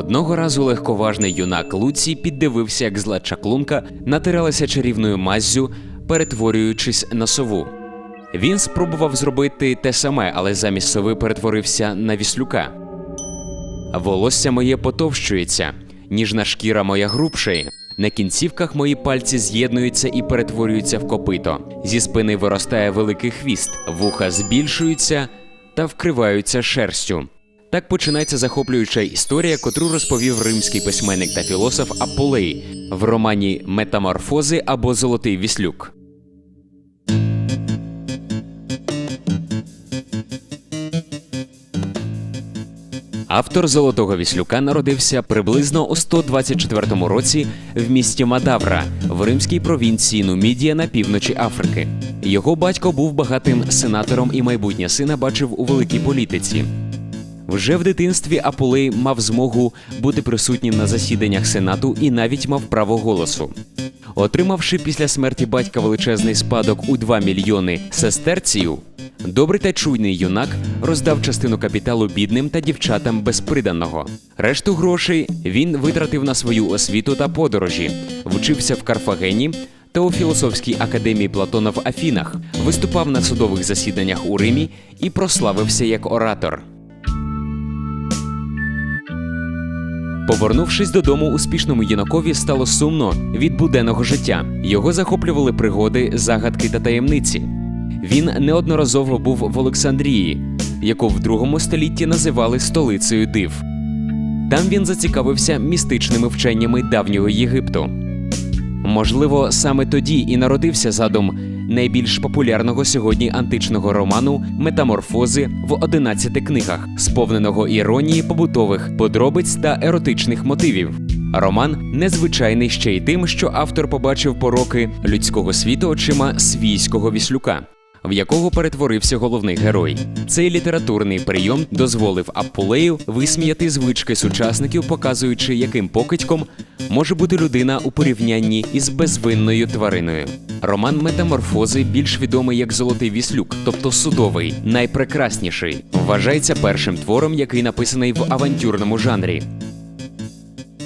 Одного разу легковажний юнак Луцій піддивився, як зла чаклунка натиралася чарівною маззю, перетворюючись на сову. Він спробував зробити те саме, але замість сови перетворився на віслюка. Волосся моє потовщується, ніжна шкіра моя грубшає. На кінцівках мої пальці з'єднуються і перетворюються в копито. Зі спини виростає великий хвіст, вуха збільшуються та вкриваються шерстю. Так починається захоплююча історія, котру розповів римський письменник та філософ Аполей в романі Метаморфози або Золотий віслюк. Автор Золотого Віслюка народився приблизно у 124 році в місті Мадавра в римській провінції Нумідія на півночі Африки. Його батько був багатим сенатором і майбутнє сина бачив у великій політиці. Вже в дитинстві Аполей мав змогу бути присутнім на засіданнях сенату і навіть мав право голосу. Отримавши після смерті батька величезний спадок у 2 мільйони сестерцію, добрий та чуйний юнак роздав частину капіталу бідним та дівчатам без приданого. Решту грошей він витратив на свою освіту та подорожі, вчився в Карфагені та у філософській академії Платона в Афінах, виступав на судових засіданнях у Римі і прославився як оратор. Повернувшись додому, успішному юнакові стало сумно від буденного життя. Його захоплювали пригоди, загадки та таємниці. Він неодноразово був в Олександрії, яку в другому столітті називали столицею див. Там він зацікавився містичними вченнями давнього Єгипту. Можливо, саме тоді і народився задум найбільш популярного сьогодні античного роману Метаморфози в 11 книгах, сповненого іронії побутових подробиць та еротичних мотивів. Роман незвичайний ще й тим, що автор побачив пороки людського світу очима свійського віслюка. В якого перетворився головний герой. Цей літературний прийом дозволив Апулею висміяти звички сучасників, показуючи, яким покидьком може бути людина у порівнянні із безвинною твариною. Роман Метаморфози більш відомий як Золотий віслюк, тобто судовий, найпрекрасніший. Вважається першим твором, який написаний в авантюрному жанрі.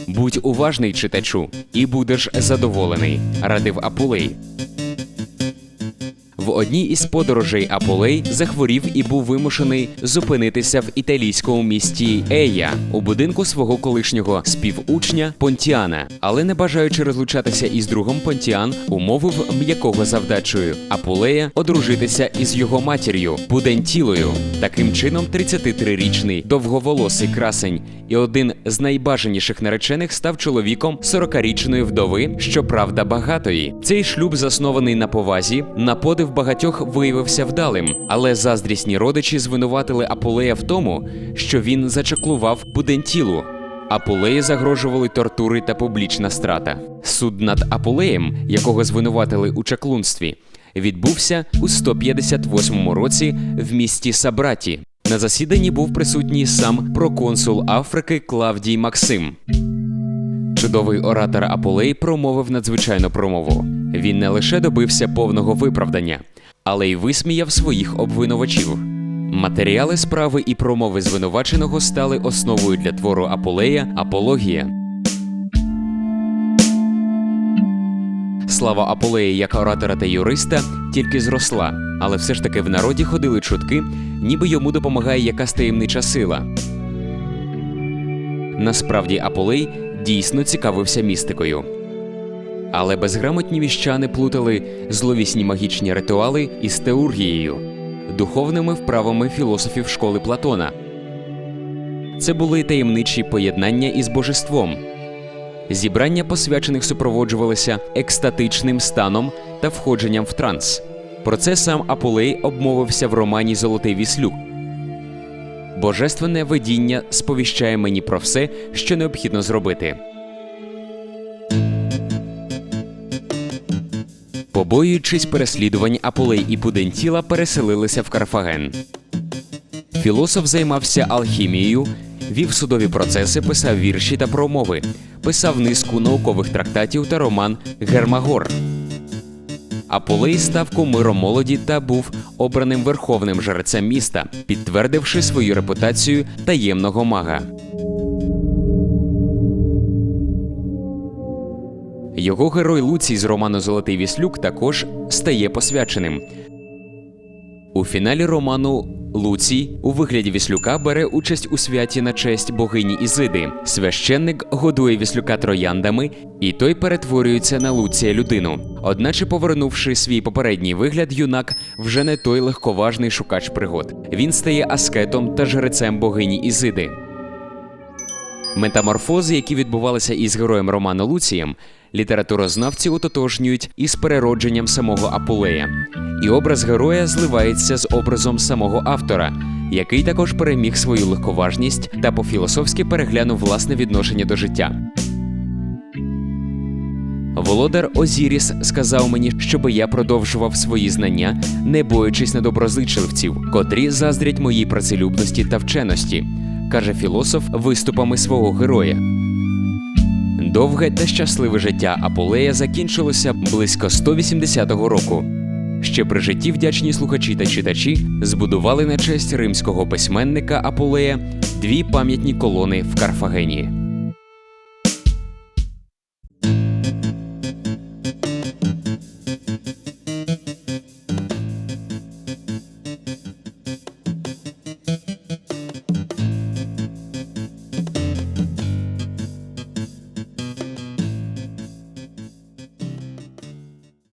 Будь уважний читачу, і будеш задоволений, радив Апулей. В одній із подорожей Аполей захворів і був вимушений зупинитися в італійському місті Ея у будинку свого колишнього співучня Понтіана. Але не бажаючи розлучатися із другом Понтіан, умовив м'якого завдачею Аполея одружитися із його матір'ю Пудентілою. Таким чином, 33-річний довговолосий красень і один з найбажаніших наречених став чоловіком 40-річної вдови, щоправда, багатої. Цей шлюб заснований на повазі, на подив багатьох виявився вдалим, але заздрісні родичі звинуватили Аполея в тому, що він зачаклував Пудентілу. Аполеї загрожували тортури та публічна страта. Суд над Аполеєм, якого звинуватили у чаклунстві, відбувся у 158 році в місті Сабраті. На засіданні був присутній сам проконсул Африки Клавдій Максим. Чудовий оратор Аполей промовив надзвичайну промову. Він не лише добився повного виправдання, але й висміяв своїх обвинувачів. Матеріали справи і промови звинуваченого стали основою для твору Аполея Апологія. Слава Аполея як оратора та юриста тільки зросла, але все ж таки в народі ходили чутки, ніби йому допомагає якась таємнича сила. Насправді Аполей дійсно цікавився містикою. Але безграмотні міщани плутали зловісні магічні ритуали із теургією, духовними вправами філософів школи Платона. Це були таємничі поєднання із божеством. Зібрання посвячених супроводжувалися екстатичним станом та входженням в транс. Про це сам Аполей обмовився в романі Золотий віслюк. Божественне видіння сповіщає мені про все, що необхідно зробити. Побоюючись переслідувань, Аполей і Пудентіла переселилися в Карфаген. Філософ займався алхімією, вів судові процеси, писав вірші та промови, писав низку наукових трактатів та роман Гермагор. Аполей став кумиром молоді та був обраним верховним жерцем міста, підтвердивши свою репутацію таємного мага. Його герой Луцій з роману Золотий Віслюк також стає посвяченим. У фіналі роману Луцій у вигляді Віслюка бере участь у святі на честь богині Ізиди. Священник годує Віслюка трояндами, і той перетворюється на Луція людину. Одначе, повернувши свій попередній вигляд, юнак вже не той легковажний шукач пригод. Він стає аскетом та жрецем богині Ізиди. Метаморфози, які відбувалися із героєм Романа Луцієм, літературознавці ототожнюють із переродженням самого Аполея. І образ героя зливається з образом самого автора, який також переміг свою легковажність та по-філософськи переглянув власне відношення до життя. Володар Озіріс сказав мені, щоби я продовжував свої знання, не боячись недоброзичливців, котрі заздрять моїй працелюбності та вченості, каже філософ виступами свого героя. Довге та щасливе життя Аполея закінчилося близько 180-го року. Ще при житті вдячні слухачі та читачі збудували на честь римського письменника Аполея дві пам'ятні колони в Карфагені.